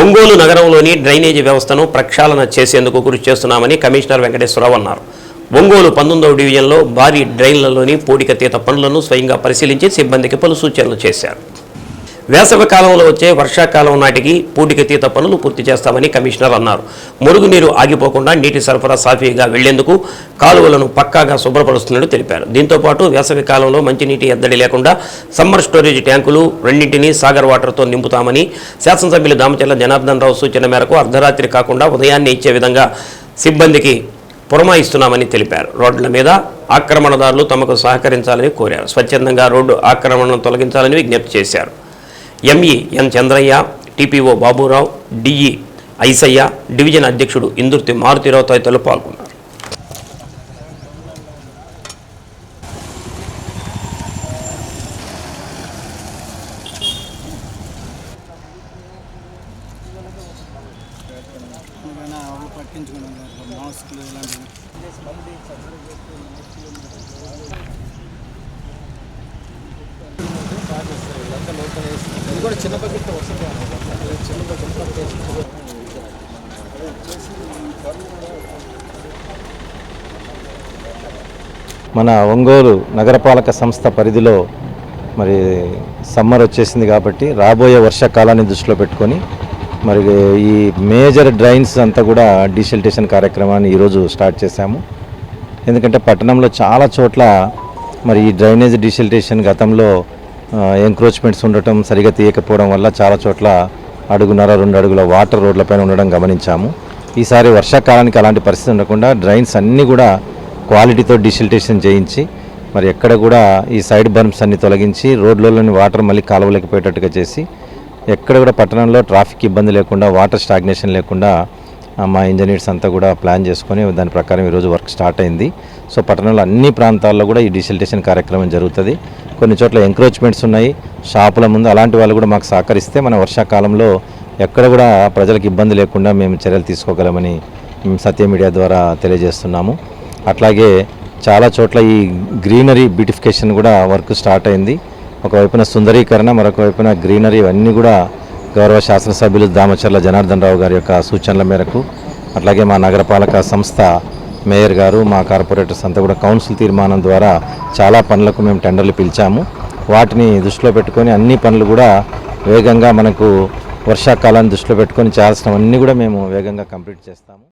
ఒంగోలు నగరంలోని డ్రైనేజీ వ్యవస్థను ప్రక్షాళన చేసేందుకు కృషి చేస్తున్నామని కమిషనర్ వెంకటేశ్వరరావు అన్నారు. ఒంగోలు పంతొమ్మిదవ డివిజన్లో భారీ డ్రైన్లలోని పూడికతీత పనులను స్వయంగా పరిశీలించి సిబ్బందికి పలు సూచనలు చేశారు. వేసవి కాలంలో వచ్చే వర్షాకాలం నాటికి పూడికతీత పనులు పూర్తి చేస్తామని కమిషనర్ అన్నారు. మురుగునీరు ఆగిపోకుండా నీటి సరఫరా సాఫీగా వెళ్ళేందుకు కాలువలను పక్కాగా శుభ్రపరుస్తున్నట్టు తెలిపారు. దీంతోపాటు వేసవి కాలంలో మంచినీటి ఎద్దడి లేకుండా సమ్మర్ స్టోరేజ్ ట్యాంకులు రెండింటినీ సాగర్ వాటర్తో నింపుతామని శాసనసభ్యులు దామచర్ల జనార్దన్ రావు సూచన మేరకు అర్ధరాత్రి కాకుండా ఉదయాన్నే ఇచ్చే విధంగా సిబ్బందికి పురమాయిస్తున్నామని తెలిపారు. రోడ్ల మీద ఆక్రమణదారులు తమకు సహకరించాలని కోరారు. స్వచ్ఛందంగా రోడ్డు ఆక్రమణను తొలగించాలని విజ్ఞప్తి చేశారు. ME N Chandraiah TPO Baburao DE Aisayya division అధ్యక్షుడు ఇందుర్తి మారుతిరావు తదితరులు పాల్గొన్నారు. ఏమైనా అవి పట్టించుకున్నాం మాస్కులు ఇలాంటివి కూడా చిన్న బకెట్ వస్తుంది. చిన్న బకెట్ మన ఒంగోలు నగరపాలక సంస్థ పరిధిలో మరి సమ్మర్ వచ్చేసింది కాబట్టి రాబోయే వర్షాకాలాన్ని దృష్టిలో పెట్టుకొని మరి ఈ మేజర్ డ్రైన్స్ అంతా కూడా డీసెల్టేషన్ కార్యక్రమాన్ని ఈరోజు స్టార్ట్ చేశాము. ఎందుకంటే పట్టణంలో చాలా చోట్ల మరి ఈ డ్రైనేజ్ డీసెల్టేషన్ గతంలో ఎంక్రోచ్మెంట్స్ ఉండటం సరిగా తీయకపోవడం వల్ల చాలా చోట్ల అడుగున్నర రెండు అడుగుల వాటర్ రోడ్లపైన ఉండడం గమనించాము. ఈసారి వర్షాకాలానికి అలాంటి పరిస్థితి ఉండకుండా డ్రైన్స్ అన్నీ కూడా క్వాలిటీతో డిసిల్టేషన్ చేయించి మరి ఎక్కడ కూడా ఈ సైడ్ బర్మ్స్ అన్ని తొలగించి రోడ్లలోని వాటర్ మళ్ళీ కాలువలోకి పోయేటట్టుగా చేసి ఎక్కడ కూడా పట్టణంలో ట్రాఫిక్ ఇబ్బంది లేకుండా వాటర్ స్టాగ్నేషన్ లేకుండా మా ఇంజనీర్స్ అంతా కూడా ప్లాన్ చేసుకొని దాని ప్రకారం ఈరోజు వర్క్ స్టార్ట్ అయింది. సో పట్టణంలో అన్ని ప్రాంతాల్లో కూడా ఈ డిసిల్టేషన్ కార్యక్రమం జరుగుతుంది. కొన్ని చోట్ల ఎంక్రోచ్మెంట్స్ ఉన్నాయి. షాపుల ముందు అలాంటి వాళ్ళు కూడా మాకు సహకరిస్తే మన వర్షాకాలంలో ఎక్కడ కూడా ప్రజలకు ఇబ్బంది లేకుండా మేము చర్యలు తీసుకోగలమని సత్య మీడియా ద్వారా తెలియజేస్తున్నాము. అట్లాగే చాలా చోట్ల ఈ గ్రీనరీ బ్యూటిఫికేషన్ కూడా వర్క్ స్టార్ట్ అయింది. ఒకవైపున సుందరీకరణ మరొక వైపున గ్రీనరీ ఇవన్నీ కూడా గౌరవ శాసనసభ్యులు దామచర్ల జనార్దన్ రావు గారి యొక్క సూచనల మేరకు అట్లాగే మా నగరపాలక సంస్థ మేయర్ గారు మా కార్పొరేటర్స్ అంతా కూడా కౌన్సిల్ తీర్మానం ద్వారా చాలా పనులకు మేము టెండర్లు పిలిచాము. వాటిని దృష్టిలో పెట్టుకొని అన్ని పనులు కూడా వేగంగా మనకు వర్షాకాలాన్ని దృష్టిలో పెట్టుకొని చేయాల్సినవన్నీ కూడా మేము వేగంగా కంప్లీట్ చేస్తాము.